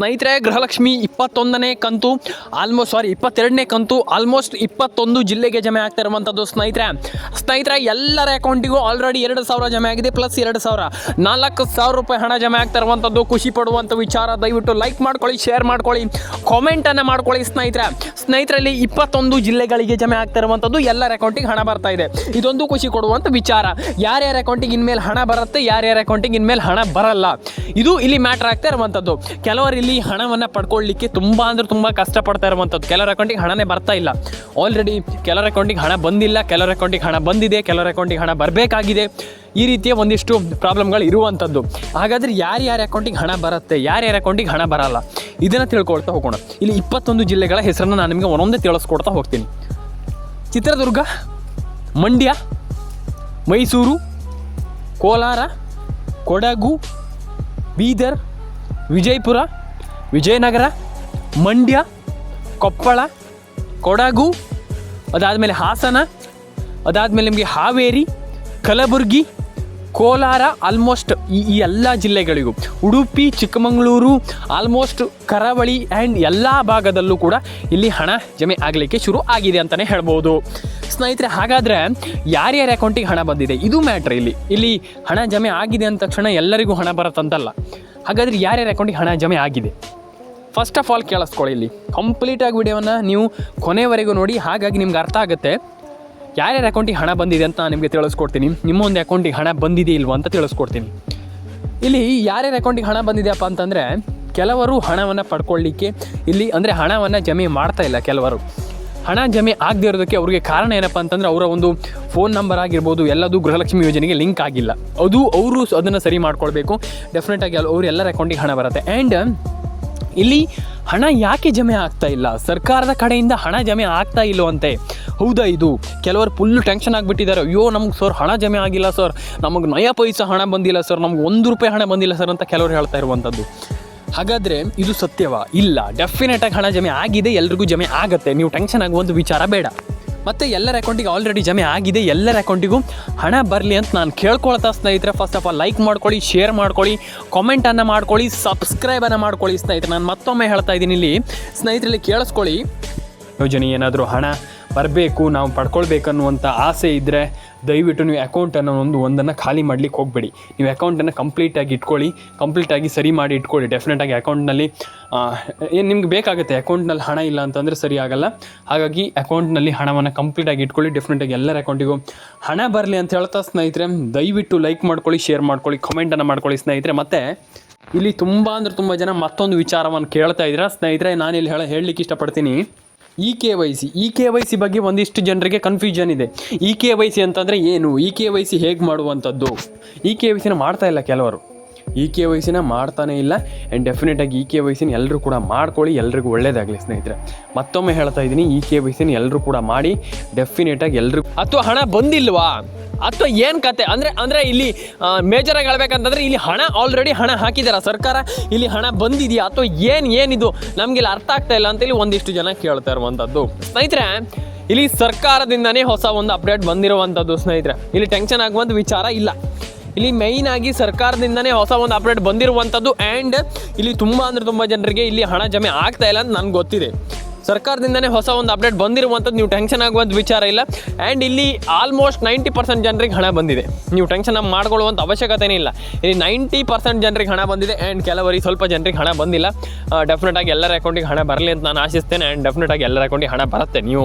ಸ್ನೇಹಿತರೆ, ಗೃಹಲಕ್ಷ್ಮಿ ಇಪ್ಪತ್ತೊಂದನೇ ಕಂತು ಆಲ್ಮೋಸ್ಟ್ ಸಾರಿ ಇಪ್ಪತ್ತೆರಡನೇ ಕಂತು ಆಲ್ಮೋಸ್ಟ್ ಇಪ್ಪತ್ತೊಂದು ಜಿಲ್ಲೆಗೆ ಜಮೆ ಆಗ್ತಾ ಇರುವಂಥದ್ದು ಸ್ನೇಹಿತರೆ. ಸ್ನೇಹಿತರೆ, ಎಲ್ಲರ ಅಕೌಂಟಿಗೂ ಆಲ್ರೆಡಿ ಎರಡು ಸಾವಿರ ಜಮೆ ಆಗಿದೆ ಪ್ಲಸ್ ಎರಡು ಸಾವಿರ. ನಾಲ್ಕು ಸಾವಿರ ರೂಪಾಯಿ ಹಣ ಜಮೆ ಆಗ್ತಾ ಇರುವಂಥದ್ದು ಖುಷಿ ಪಡುವಂಥ ವಿಚಾರ, ದಯವಿಟ್ಟು ಲೈಕ್ ಮಾಡ್ಕೊಳ್ಳಿ ಶೇರ್ ಮಾಡ್ಕೊಳ್ಳಿ ಕಾಮೆಂಟನ್ನು ಮಾಡ್ಕೊಳ್ಳಿ ಸ್ನೇಹಿತರೆ. ಸ್ನೇಹಿತರಲ್ಲಿ ಇಪ್ಪತ್ತೊಂದು ಜಿಲ್ಲೆಗಳಿಗೆ ಜಮೆ ಆಗ್ತಾ ಇರುವಂಥದ್ದು ಎಲ್ಲರ ಅಕೌಂಟಿಗೆ ಹಣ ಬರ್ತಾ ಇದೆ. ಇದೊಂದು ಖುಷಿ ಕೊಡುವಂಥ ವಿಚಾರ. ಯಾರ್ಯಾರ ಅಕೌಂಟಿಗೆ ಇನ್ಮೇಲೆ ಹಣ ಬರುತ್ತೆ, ಯಾರ್ಯಾರ ಅಕೌಂಟಿಗೆ ಇನ್ಮೇಲೆ ಹಣ ಬರಲ್ಲ. ಇದು ಇಲ್ಲಿ ಮ್ಯಾಟ್ರ್ ಆಗ್ತಾ ಇರುವಂಥದ್ದು ಕೆಲವರು ಹಣವನ್ನು ಪಡ್ಕೊಳ್ಳಿಕ್ಕೆ ತುಂಬ ಅಂದ್ರೆ ತುಂಬ ಕಷ್ಟಪಡ್ತಾ ಇರುವಂಥದ್ದು. ಕೆಲವರ ಅಕೌಂಟಿಗೆ ಹಣನೇ ಬರ್ತಾ ಇಲ್ಲ. ಆಲ್ರೆಡಿ ಕೆಲವರ ಅಕೌಂಟಿಗೆ ಹಣ ಬಂದಿಲ್ಲ, ಕೆಲವರ ಅಕೌಂಟಿಗೆ ಹಣ ಬಂದಿದೆ, ಕೆಲವರ ಅಕೌಂಟಿಗೆ ಹಣ ಬರಬೇಕಾಗಿದೆ. ಈ ರೀತಿಯ ಒಂದಿಷ್ಟು ಪ್ರಾಬ್ಲಮ್ಗಳು ಇರುವಂಥದ್ದು. ಹಾಗಾದರೆ ಯಾರ್ಯಾರ ಅಕೌಂಟಿಗೆ ಹಣ ಬರುತ್ತೆ ಯಾರ್ಯಾರ ಅಕೌಂಟಿಗೆ ಹಣ ಬರಲ್ಲ? ಇದನ್ನು ತಿಳ್ಕೊಳ್ತಾ ಹೋಗೋಣ. ಇಲ್ಲಿ ಇಪ್ಪತ್ತೊಂದು ಜಿಲ್ಲೆಗಳ ಹೆಸರನ್ನು ನಾನು ನಿಮಗೆ ಒಂದೊಂದೇ ತಿಳಿಸ್ಕೊಡ್ತಾ ಹೋಗ್ತೀನಿ. ಚಿತ್ರದುರ್ಗ, ಮಂಡ್ಯ, ಮೈಸೂರು, ಕೋಲಾರ, ಕೊಡಗು, ಬೀದರ್, ವಿಜಯಪುರ ವಿಜಯನಗರ, ಮಂಡ್ಯ, ಕೊಪ್ಪಳ, ಕೊಡಗು, ಅದಾದಮೇಲೆ ಹಾಸನ, ಅದಾದಮೇಲೆ ನಿಮಗೆ ಹಾವೇರಿ, ಕಲಬುರಗಿ, ಕೋಲಾರ ಆಲ್ಮೋಸ್ಟ್ ಈ ಈ ಎಲ್ಲ ಜಿಲ್ಲೆಗಳಿಗೂ. ಉಡುಪಿ, ಚಿಕ್ಕಮಗಳೂರು ಆಲ್ಮೋಸ್ಟ್ ಕರಾವಳಿ ಆ್ಯಂಡ್ ಎಲ್ಲ ಭಾಗದಲ್ಲೂ ಕೂಡ ಇಲ್ಲಿ ಹಣ ಜಮೆ ಆಗಲಿಕ್ಕೆ ಶುರು ಆಗಿದೆ ಅಂತಲೇ ಹೇಳ್ಬೋದು. ಸ್ನೇಹಿತರೆ, ಹಾಗಾದರೆ ಯಾರ್ಯಾರ ಅಕೌಂಟಿಗೆ ಹಣ ಬಂದಿದೆ? ಇದು ಮ್ಯಾಟ್ರ್ ಇಲ್ಲಿ. ಇಲ್ಲಿ ಹಣ ಜಮೆ ಆಗಿದೆ ಅಂದ ತಕ್ಷಣ ಎಲ್ಲರಿಗೂ ಹಣ ಬರುತ್ತಂತಲ್ಲ. ಹಾಗಾದರೆ ಯಾರ್ಯಾರ ಅಕೌಂಟಿಗೆ ಹಣ ಜಮೆ ಆಗಿದೆ? ಫಸ್ಟ್ ಆಫ್ ಆಲ್ ಕೇಳಿಸ್ಕೊಳ್ಳಿ ಇಲ್ಲಿ. ಕಂಪ್ಲೀಟಾಗಿ ವಿಡಿಯೋವನ್ನು ನೀವು ಕೊನೆವರೆಗೂ ನೋಡಿ, ಹಾಗಾಗಿ ನಿಮ್ಗೆ ಅರ್ಥ ಆಗುತ್ತೆ. ಯಾರ್ಯಾರ ಅಕೌಂಟಿಗೆ ಹಣ ಬಂದಿದೆ ಅಂತ ನಿಮಗೆ ತಿಳಿಸ್ಕೊಡ್ತೀನಿ. ನಿಮ್ಮ ಒಂದು ಅಕೌಂಟಿಗೆ ಹಣ ಬಂದಿದೆ ಇಲ್ವಾ ಅಂತ ತಿಳಿಸ್ಕೊಡ್ತೀನಿ. ಇಲ್ಲಿ ಯಾರ್ಯಾರ ಅಕೌಂಟಿಗೆ ಹಣ ಬಂದಿದೆಯಪ್ಪ ಅಂತಂದರೆ, ಕೆಲವರು ಹಣವನ್ನು ಪಡ್ಕೊಳ್ಳಿಕ್ಕೆ ಇಲ್ಲಿ ಅಂದರೆ ಹಣವನ್ನು ಜಮೆ ಮಾಡ್ತಾ ಇಲ್ಲ ಕೆಲವರು. ಹಣ ಜಮೆ ಆಗದೆ ಇರೋದಕ್ಕೆ ಅವರಿಗೆ ಕಾರಣ ಏನಪ್ಪ ಅಂತಂದರೆ, ಅವರ ಒಂದು ಫೋನ್ ನಂಬರ್ ಆಗಿರ್ಬೋದು, ಎಲ್ಲದೂ ಗೃಹಲಕ್ಷ್ಮಿ ಯೋಜನೆಗೆ ಲಿಂಕ್ ಆಗಿಲ್ಲ. ಅದು ಅವರು ಅದನ್ನು ಸರಿ ಮಾಡ್ಕೊಳ್ಬೇಕು. ಡೆಫಿನೆಟಾಗಿ ಅವ್ರು ಎಲ್ಲರ ಅಕೌಂಟಿಗೆ ಹಣ ಬರುತ್ತೆ. ಆ್ಯಂಡ್ ಇಲ್ಲಿ ಹಣ ಯಾಕೆ ಜಮೆ ಆಗ್ತಾ ಇಲ್ಲ? ಸರ್ಕಾರದ ಕಡೆಯಿಂದ ಹಣ ಜಮೆ ಆಗ್ತಾ ಇಲ್ಲವಂತೆ ಹೌದಾ ಇದು? ಕೆಲವರು ಫುಲ್ ಟೆನ್ಷನ್ ಆಗಿಬಿಟ್ಟಿದ್ದಾರೆ. ಅಯ್ಯೋ, ನಮ್ಗೆ ಸರ್ ಹಣ ಜಮೆ ಆಗಿಲ್ಲ ಸರ್ ನಮಗೆ ನಯ ಪೈಸಾ ಹಣ ಬಂದಿಲ್ಲ ಸರ್ ನಮ್ಗೆ ಒಂದು ರೂಪಾಯಿ ಹಣ ಬಂದಿಲ್ಲ ಸರ್ ಅಂತ ಕೆಲವರು ಹೇಳ್ತಾ ಇರುವಂಥದ್ದು ಹಾಗಾದರೆ ಇದು ಸತ್ಯವಾ? ಇಲ್ಲ. ಡೆಫಿನೆಟಾಗಿ ಹಣ ಜಮೆ ಆಗಿದೆ. ಎಲ್ರಿಗೂ ಜಮೆ ಆಗುತ್ತೆ. ನೀವು ಟೆನ್ಷನ್ ಆಗುವಂಥ ವಿಚಾರ ಬೇಡ. ಮತ್ತು ಎಲ್ಲರ ಅಕೌಂಟಿಗೆ ಆಲ್ರೆಡಿ ಜಮೆ ಆಗಿದೆ, ಎಲ್ಲರ ಅಕೌಂಟಿಗೂ ಹಣ ಬರಲಿ ಅಂತ ನಾನು ಕೇಳ್ಕೊಳ್ತಾ ಸ್ನೇಹಿತರೆ. ಫಸ್ಟ್ ಆಫ್ ಆಲ್ ಲೈಕ್ ಮಾಡ್ಕೊಳ್ಳಿ ಶೇರ್ ಮಾಡ್ಕೊಳ್ಳಿ ಕಾಮೆಂಟನ್ನು ಮಾಡ್ಕೊಳ್ಳಿ ಸಬ್ಸ್ಕ್ರೈಬನ್ನು ಮಾಡ್ಕೊಳ್ಳಿ ಸ್ನೇಹಿತರೆ. ನಾನು ಮತ್ತೊಮ್ಮೆ ಹೇಳ್ತಾ ಇದ್ದೀನಿ ಇಲ್ಲಿ ಸ್ನೇಹಿತರಲ್ಲಿ ಕೇಳಿಸ್ಕೊಳ್ಳಿ. ಯೋಜನೆ ಏನಾದರೂ ಹಣ ಬರಬೇಕು, ನಾವು ಪಡ್ಕೊಳ್ಬೇಕನ್ನುವಂಥ ಆಸೆ ಇದ್ದರೆ ದಯವಿಟ್ಟು ನೀವು ಅಕೌಂಟನ್ನು ಒಂದು ಒಂದನ್ನು ಖಾಲಿ ಮಾಡಲಿಕ್ಕೆ ಹೋಗಬೇಡಿ. ನೀವು ಅಕೌಂಟನ್ನು ಕಂಪ್ಲೀಟಾಗಿ ಇಟ್ಕೊಳ್ಳಿ ಕಂಪ್ಲೀಟಾಗಿ ಸರಿ ಮಾಡಿ ಇಟ್ಕೊಳ್ಳಿ. ಡೆಫಿನೆಟಾಗಿ ಅಕೌಂಟ್ನಲ್ಲಿ ಏನು ನಿಮ್ಗೆ ಬೇಕಾಗುತ್ತೆ? ಅಕೌಂಟ್ನಲ್ಲಿ ಹಣ ಇಲ್ಲ ಅಂತಂದರೆ ಸರಿ ಹಾಗಾಗಿ ಅಕೌಂಟ್ನಲ್ಲಿ ಹಣವನ್ನು ಕಂಪ್ಲೀಟಾಗಿ ಇಟ್ಕೊಳ್ಳಿ. ಡೆಫಿನೆಟಾಗಿ ಎಲ್ಲರ ಅಕೌಂಟಿಗೂ ಹಣ ಬರಲಿ ಅಂತ ಹೇಳ್ತಾ ಸ್ನೇಹಿತರೆ, ದಯವಿಟ್ಟು ಲೈಕ್ ಮಾಡ್ಕೊಳ್ಳಿ ಶೇರ್ ಮಾಡ್ಕೊಳ್ಳಿ ಕಮೆಂಟನ್ನು ಮಾಡ್ಕೊಳ್ಳಿ ಸ್ನೇಹಿತರೆ. ಮತ್ತು ಇಲ್ಲಿ ತುಂಬ ಅಂದರೆ ತುಂಬ ಜನ ಮತ್ತೊಂದು ವಿಚಾರವನ್ನು ಕೇಳ್ತಾ ಇದ್ದೀರಾ. ಸ್ನೇಹಿತರೆ ನಾನು ಇಲ್ಲಿ ಹೇಳ, ಹೇಳಲಿಕ್ಕೆ ಇಷ್ಟಪಡ್ತೀನಿ. E K Y C E K Y C ಬಗ್ಗೆ ಒಂದಿಷ್ಟು ಜನರಿಗೆ ಕನ್ಫ್ಯೂಷನ್ ಇದೆ. ಇ ಕೆ ವೈ ಸಿ ಅಂತಂದರೆ ಏನು? ಇ ಕೆ ವೈ ಸಿ ಹೇಗೆ ಮಾಡುವಂಥದ್ದು? ಇ ಕೆ ವೈ ಸಿನ ಮಾಡ್ತಾ ಇಲ್ಲ ಕೆಲವರು. ಇ ಕೆ ವೈ ಸಿನ ಮಾಡ್ತಾನೆ ಇಲ್ಲ. ಆ್ಯಂಡ್ ಡೆಫಿನೆಟಾಗಿ ಇ ಕೆ ವೈ ಸಿನ ಎಲ್ಲರೂ ಕೂಡ ಮಾಡ್ಕೊಳ್ಳಿ, ಎಲ್ರಿಗೂ ಒಳ್ಳೇದಾಗಲಿ ಸ್ನೇಹಿತರೆ. ಮತ್ತೊಮ್ಮೆ ಹೇಳ್ತಾ ಇದ್ದೀನಿ ಇ ಕೆ ವೈ ಸಿನ ಎಲ್ಲರೂ ಕೂಡ ಮಾಡಿ ಡೆಫಿನೆಟಾಗಿ ಎಲ್ರಿಗೂ ಅಥವಾ ಹಣ ಬಂದಿಲ್ವಾ? ಅಥವಾ ಏನು ಕತೆ? ಅಂದರೆ ಅಂದರೆ ಇಲ್ಲಿ ಮೇಜರಾಗಿ ಹೇಳ್ಬೇಕಂತಂದ್ರೆ ಇಲ್ಲಿ ಹಣ ಆಲ್ರೆಡಿ ಹಣ ಹಾಕಿದ್ದಾರೆ ಸರ್ಕಾರ. ಇಲ್ಲಿ ಹಣ ಬಂದಿದೆಯಾ? ಅಥವಾ ಏನು, ಏನಿದು? ನಮಗಿಲ್ಲಿ ಅರ್ಥ ಆಗ್ತಾ ಇಲ್ಲ ಅಂತೇಳಿ ಒಂದಿಷ್ಟು ಜನ ಕೇಳ್ತಾ ಇರುವಂಥದ್ದು ಸ್ನೇಹಿತರೆ, ಇಲ್ಲಿ ಸರ್ಕಾರದಿಂದನೇ ಹೊಸ ಒಂದು ಅಪ್ಡೇಟ್ ಬಂದಿರುವಂಥದ್ದು ಸ್ನೇಹಿತರೆ. ಇಲ್ಲಿ ಟೆನ್ಷನ್ ಆಗುವಂಥ ವಿಚಾರ ಇಲ್ಲ. ಇಲ್ಲಿ ಮೈನ್ ಆಗಿ ಸರ್ಕಾರದಿಂದನೇ ಹೊಸ ಒಂದು ಅಪ್ಡೇಟ್ ಬಂದಿರುವಂಥದ್ದು ಆ್ಯಂಡ್ ಇಲ್ಲಿ ತುಂಬ ಅಂದರೆ ತುಂಬ ಜನರಿಗೆ ಇಲ್ಲಿ ಹಣ ಜಮೆ ಆಗ್ತಾ ಇಲ್ಲ ಅಂತ ನನಗೆ ಗೊತ್ತಿದೆ. ಸರ್ಕಾರದಿಂದನೇ ಹೊಸ ಒಂದು ಅಪ್ಡೇಟ್ ಬಂದಿರುವಂಥದ್ದು ನೀವು ಟೆನ್ಷನ್ ಆಗುವಂಥ ವಿಚಾರ ಇಲ್ಲ. ಆ್ಯಂಡ್ ಇಲ್ಲಿ ಆಲ್ಮೋಸ್ಟ್ ನೈಂಟಿ ಪರ್ಸೆಂಟ್ ಜನರಿಗೆ ಹಣ ಬಂದಿದೆ. ನೀವು ಟೆನ್ಷನ್ ಮಾಡ್ಕೊಳ್ಳುವಂಥ ಅವಶ್ಯಕತೆನೇ ಇಲ್ಲ. ಇಲ್ಲಿ ನೈಂಟಿ ಪರ್ಸೆಂಟ್ ಜನರಿಗೆ ಹಣ ಬಂದಿದೆ ಆ್ಯಂಡ್ ಕೆಲವರಿಗೆ ಸ್ವಲ್ಪ ಜನರಿಗೆ ಹಣ ಬಂದಿಲ್ಲ. ಡೆಫಿನೆಟಾಗಿ ಎಲ್ಲರ ಅಕೌಂಟಿಗೆ ಹಣ ಬರಲಿ ಅಂತ ನಾನು ಆಶಿಸ್ತೇನೆ ಆ್ಯಂಡ್ ಡೆಫಿನೆಟಾಗಿ ಎಲ್ಲರ ಅಕೌಂಟಿಗೆ ಹಣ ಬರುತ್ತೆ. ನೀವು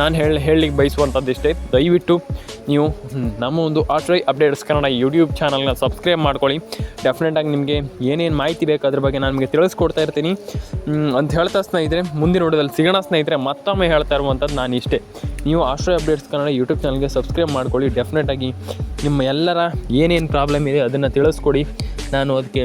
ನಾನು ಹೇಳಿ ಹೇಳಲಿಕ್ಕೆ ಬಯಸುವಂಥದ್ದು ಇಷ್ಟೇ. ದಯವಿಟ್ಟು ನೀವು ನಮ್ಮ ಒಂದು ಆಶ್ರಯ್ ಅಪ್ಡೇಟ್ಸ್ ಕನ್ನಡ ಯೂಟ್ಯೂಬ್ ಚಾನಲ್ನ ಸಬ್ಸ್ಕ್ರೈಬ್ ಮಾಡ್ಕೊಳ್ಳಿ. ಡೆಫಿನೆಟಾಗಿ ನಿಮಗೆ ಏನೇನು ಮಾಹಿತಿ ಬೇಕು ಅದ್ರ ಬಗ್ಗೆ ನಾನು ನಿಮಗೆ ತಿಳಿಸ್ಕೊಡ್ತಾ ಇರ್ತೀನಿ. ಅಂತ ಹೇಳ್ತಾ ಸ್ನೇಹಿತರೆ, ಮುಂದಿನ ನೋಡೋದಲ್ಲಿ ಸಿಗೋಣ ಸ್ನೇಹಿತರೆ, ಮತ್ತೊಮ್ಮೆ ಹೇಳ್ತಾ ಇರುವಂಥದ್ದು ನಾನು ಇಷ್ಟೇ. ನೀವು ಆಶ್ರಯ ಅಪ್ಡೇಟ್ಸ್ ಕನ್ನಡ ಯೂಟ್ಯೂಬ್ ಚಾನಲ್ಗೆ ಸಬ್ಸ್ಕ್ರೈಬ್ ಮಾಡ್ಕೊಳ್ಳಿ. ಡೆಫಿನೆಟಾಗಿ ನಿಮ್ಮ ಎಲ್ಲರ ಏನೇನು ಪ್ರಾಬ್ಲಮ್ ಇದೆ ಅದನ್ನು ತಿಳಿಸ್ಕೊಡಿ. ನಾನು ಅದಕ್ಕೆ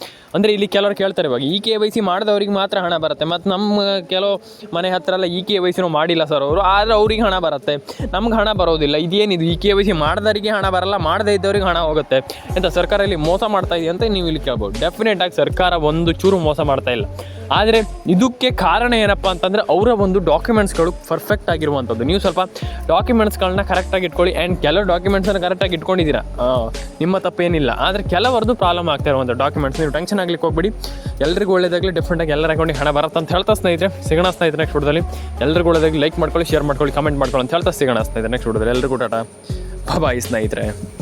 ಅಂದರೆ ಇಲ್ಲಿ ಕೆಲವರು ಕೇಳ್ತಾರೆ ಇವಾಗ ಇ ಕೆ ವೈ ಸಿ ಮಾಡಿದವ್ರಿಗೆ ಮಾತ್ರ ಹಣ ಬರುತ್ತೆ. ಮತ್ತು ನಮ್ಮ ಕೆಲವು ಮನೆ ಹತ್ರ ಎಲ್ಲ ಇ ಕೆ ವೈ ಸಿನೂ ಮಾಡಿಲ್ಲ ಸರ್ ಅವರು. ಆದರೆ ಅವ್ರಿಗೆ ಹಣ ಬರುತ್ತೆ. ನಮ್ಗೆ ಹಣ ಬರೋದಿಲ್ಲ. ಇದೇನಿದು? ಇ ಕೆ ವೈ ಸಿ ಮಾಡಿದವರಿಗೆ ಹಣ ಬರಲ್ಲ, ಮಾಡದೇ ಇದ್ದವ್ರಿಗೆ ಹಣ ಹೋಗುತ್ತೆ. ಅಂತ ಸರ್ಕಾರ ಇಲ್ಲಿ ಮೋಸ ಮಾಡ್ತಾ ಇದೆ ಅಂತ ನೀವು ಇಲ್ಲಿ ಕೇಳ್ಬೋದು. ಡೆಫಿನೆಟ್ ಆಗಿ ಸರ್ಕಾರ ಒಂದು ಚೂರು ಮೋಸ ಮಾಡ್ತಾ ಇಲ್ಲ. ಆದರೆ ಇದಕ್ಕೆ ಕಾರಣ ಏನಪ್ಪ ಅಂತಂದರೆ ಅವರ ಒಂದು ಡಾಕ್ಯುಮೆಂಟ್ಸ್ಗಳು ಪರ್ಫೆಕ್ಟ್ ಆಗಿರುವಂಥದ್ದು ನೀವು ಸ್ವಲ್ಪ ಡಾಕ್ಯುಮೆಂಟ್ಸ್ಗಳನ್ನ ಕರೆಕ್ಟಾಗಿ ಇಟ್ಕೊಳ್ಳಿ. ಆ್ಯಂಡ್ ಕೆಲವು ಡಾಕ್ಯುಮೆಂಟ್ಸನ್ನು ಕರೆಕ್ಟಾಗಿ ಇಟ್ಕೊಂಡಿದ್ದೀರಾ? ನಿಮ್ಮ ತಪ್ಪೇನಿಲ್ಲ. ಆದರೆ ಕೆಲವರದ್ದು ಪ್ರಾಬ್ಲಮ್ ಆಗ್ತಾ ಇರುವಂಥ ಡಾಕ್ಯುಮೆಂಟ್ಸ್ ನೀವು ಟೆನ್ಷನ್ ಆಗ್ಲಿಕ್ಕೆ ಹೋಗ್ಬಿಡಿ. ಎಲ್ಲರಿಗೂ ಒಳ್ಳೇದಾಗಲಿ ಡಿಫ್ರೆಂಟಾಗಿ ಎಲ್ಲರ ಅಕೌಂಟಿಗೆ ಹಣ ಬರುತ್ತೆ ಅಂತ ಹೇಳ್ತಾ ಸ್ನೇಹಿತರೆ, ಸಿಗೋಣ ಸ್ನೇಹಿತರೆ ನೆಕ್ಸ್ಟ್ ವಿಡಿಯೋದಲ್ಲಿ. ಎಲ್ಲರಿಗೂ ಒಳ್ಳೇದಾಗಿ ಲೈಕ್ ಮಾಡ್ಕೊಳ್ಳಿ ಶೇರ್ ಮಾಡ್ಕೊಳ್ಳಿ ಕಮೆಂಟ್ ಮಾಡ್ಕೊಳ್ಳಿ ಅಂತ ಹೇಳ್ತಾ ಸಿಗೋಣ ಸ್ನೇಹಿತರೆ ನೆಕ್ಸ್ಟ್ ವಿಡಿಯೋದಲ್ಲಿ. ಎಲ್ಲರಿಗೂ ಟಾಟಾ. ಬಾಯ್ ಸ್ನೇಹಿತರೆ.